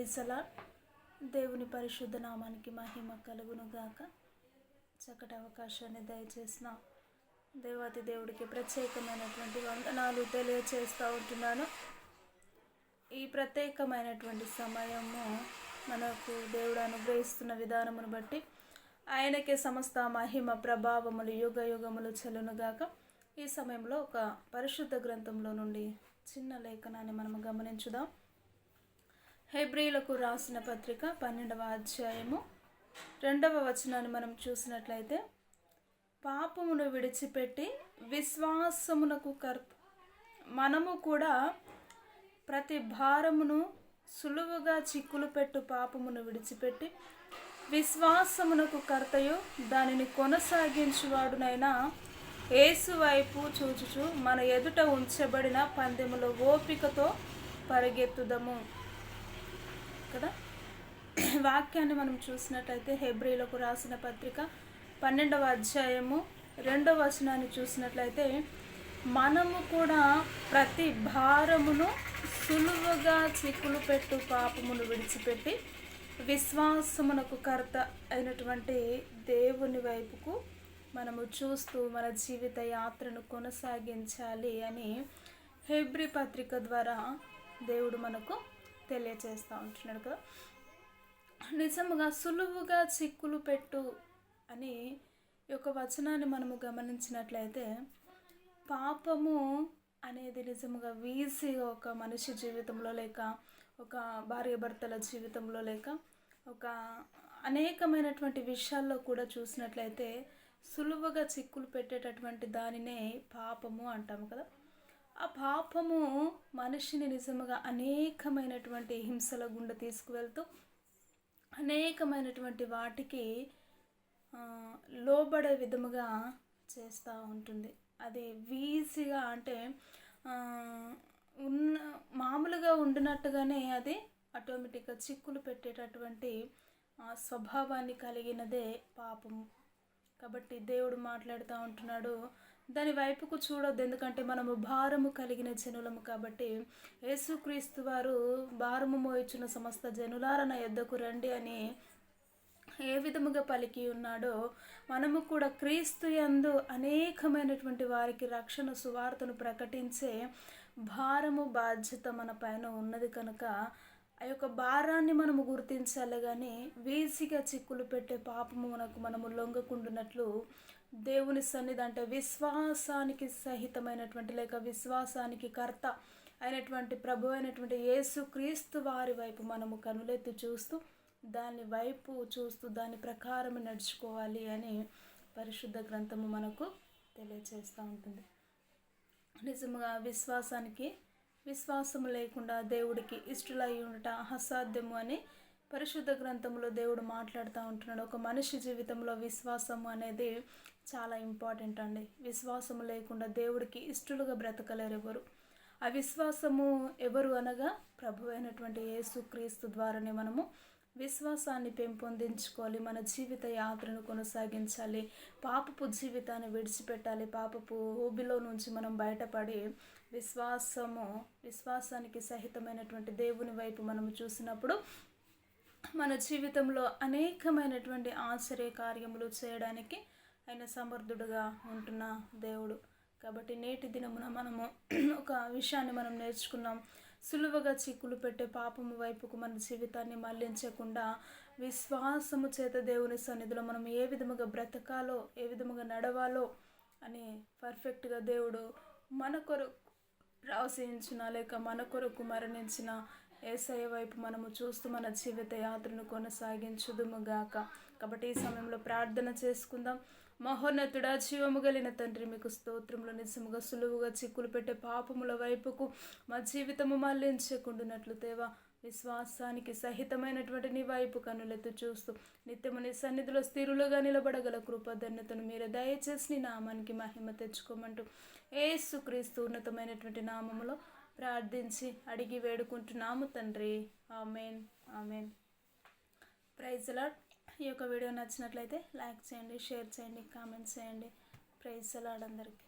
ప్రైజలా దేవుని పరిశుద్ధ నామానికి మహిమ కలుగును గాక చక్కటి అవకాశాన్ని దయచేసిన దేవాతి దేవుడికి ప్రత్యేకమైనటువంటి వందనాలు తెలియచేస్తూ ఉంటున్నాను. ఈ ప్రత్యేకమైనటువంటి సమయము మనకు దేవుడు అనుగ్రహిస్తున్న విధానమును బట్టి ఆయనకే సమస్త మహిమ ప్రభావములు యుగ యుగములు చెల్లునుగాక. ఈ సమయంలో ఒక పరిశుద్ధ గ్రంథంలో నుండి చిన్న లేఖనాన్ని మనం గమనించుదాం. హెబ్రిలకు రాసిన పత్రిక పన్నెండవ అధ్యాయము రెండవ వచనాన్ని మనం చూసినట్లయితే పాపమును విడిచిపెట్టి విశ్వాసమునకు కర్ మనము కూడా ప్రతి భారమును సులువుగా చిక్కులు పెట్టు పాపమును విడిచిపెట్టి విశ్వాసమునకు కర్తయు దానిని కొనసాగించువాడునైనా యేసు వైపు చూచుచు మన ఎదుట ఉంచబడిన పందెములో ఓపికతో పరిగెత్తుదము. కదా? వాక్యాన్ని మనం చూసినట్లయితే హెబ్రిలకు రాసిన పత్రిక పన్నెండవ అధ్యాయము రెండవ వచనాన్ని చూసినట్లయితే మనము కూడా ప్రతి భారమును సులువుగా చిక్కులు పెట్టు పాపమును విడిచిపెట్టి విశ్వాసమునకు కర్త అయినటువంటి దేవుని వైపుకు మనము చూస్తూ మన జీవిత యాత్రను కొనసాగించాలి అని హెబ్రి పత్రిక ద్వారా దేవుడు మనకు తెలియచేస్తూ ఉంటున్నాడు కదా. నిజముగా సులువుగా చిక్కులు పెట్టు అని ఈ యొక్క వచనాన్ని మనము గమనించినట్లయితే పాపము అనేది నిజముగా వీసీగా ఒక మనిషి జీవితంలో లేక ఒక భార్యాభర్తల జీవితంలో లేక ఒక అనేకమైనటువంటి విషయాల్లో కూడా చూసినట్లయితే సులువుగా చిక్కులు పెట్టేటటువంటి దానినే పాపము అంటాము కదా. ఆ పాపము మనిషిని నిజముగా అనేకమైనటువంటి హింసల గుండా తీసుకువెళ్తూ అనేకమైనటువంటి వాటికి లోబడే విధముగా చేస్తూ ఉంటుంది. అది వీజీగా అంటే ఉన్న మామూలుగా ఉండినట్టుగానే అది ఆటోమేటిక్గా చిక్కులు పెట్టేటటువంటి స్వభావాన్ని కలిగినదే పాపము. కాబట్టి దేవుడు మాట్లాడుతూ ఉంటున్నాడు దాని వైపుకు చూడొద్దు. ఎందుకంటే మనము భారము కలిగిన జనులము కాబట్టి యేసుక్రీస్తు వారు భారము మోయిచున్న సమస్త జనులారన ఎద్దకు రండి అని ఏ విధముగా పలికి ఉన్నాడో మనము కూడా క్రీస్తు యందు అనేకమైనటువంటి వారికి రక్షణ సువార్తను ప్రకటించే భారము బాధ్యత మన పైన ఉన్నది కనుక ఆ యొక్క భారాన్ని మనము గుర్తించాలి కానీ వేసిగా చిక్కులు పెట్టే పాపము మనకు మనము లొంగకుండునట్లు దేవుని సన్నిధి అంటే విశ్వాసానికి సహితమైనటువంటి లేక విశ్వాసానికి కర్త అయినటువంటి ప్రభు అయినటువంటి యేసుక్రీస్తు వారి వైపు మనము కనులెత్తి చూస్తూ దాని వైపు చూస్తూ దాని ప్రకారం నడుచుకోవాలి అని పరిశుద్ధ గ్రంథము మనకు తెలియచేస్తూ ఉంటుంది. నిజంగా విశ్వాసానికి విశ్వాసము లేకుండా దేవుడికి ఇష్టలై ఉండట అసాధ్యము అని పరిశుద్ధ గ్రంథంలో దేవుడు మాట్లాడుతూ ఉంటున్నాడు. ఒక మనిషి జీవితంలో విశ్వాసము అనేది చాలా ఇంపార్టెంట్ అండి. విశ్వాసము లేకుండా దేవుడికి ఇష్టలుగా బ్రతకలేరు ఎవరు. ఆ విశ్వాసము ఎవరు అనగా ప్రభు అయినటువంటి యేసుక్రీస్తు ద్వారానే మనము విశ్వాసాన్ని పెంపొందించుకోవాలి. మన జీవిత యాత్రను కొనసాగించాలి. పాపపు జీవితాన్ని విడిచిపెట్టాలి. పాపపు ఊబిలో నుంచి మనం బయటపడి విశ్వాసము విశ్వాసానికి సహితమైనటువంటి దేవుని వైపు మనం చూసినప్పుడు మన జీవితంలో అనేకమైనటువంటి ఆశ్చర్య కార్యములు చేయడానికి ఆయన సమర్థుడుగా ఉంటున్న దేవుడు. కాబట్టి నేటి దినమున మనము ఒక విషయాన్ని మనం నేర్చుకున్నాం. సులువుగా చిక్కులు పెట్టే పాపము వైపుకు మన జీవితాన్ని మళ్ళించకుండా విశ్వాసము చేత దేవుని సన్నిధిలో మనం ఏ విధముగా బ్రతకాలో ఏ విధముగా నడవాలో అని పర్ఫెక్ట్గా దేవుడు మన కొరకు రాసించిన లేక మన కొరకు మరణించిన ఏసఐ వైపు మనము చూస్తూ మన జీవిత యాత్రను కొనసాగించుదుముగాక కాబట్టి ఈ సమయంలో ప్రార్థన చేసుకుందాం. మహోన్నతుడా జీవము కలిగిన తండ్రి మీకు స్తోత్రంలో నిజముగా సులువుగా చిక్కులు పెట్టే పాపముల వైపుకు మా జీవితము మళ్ళించకుండానట్లు తేవా విశ్వాసానికి సహితమైనటువంటి నీ వైపు కనులెత్తు చూస్తూ నిత్యము నీ సన్నిధిలో స్థిరులుగా నిలబడగల కృపధన్యతను మీరు దయచేసి నీ నామానికి మహిమ తెచ్చుకోమంటూ ఏసుక్రీస్తు ఉన్నతమైనటువంటి నామములో ప్రార్థించి అడిగి వేడుకుంటున్నాము తండ్రి. ఆమెన్. ఆమెన్. ప్రైజ్ లాడ్ ఈ యొక్క వీడియో నచ్చినట్లయితే లైక్ చేయండి షేర్ చేయండి కామెంట్స్ చేయండి. ప్రైజ్ లాడ్ అందరికీ.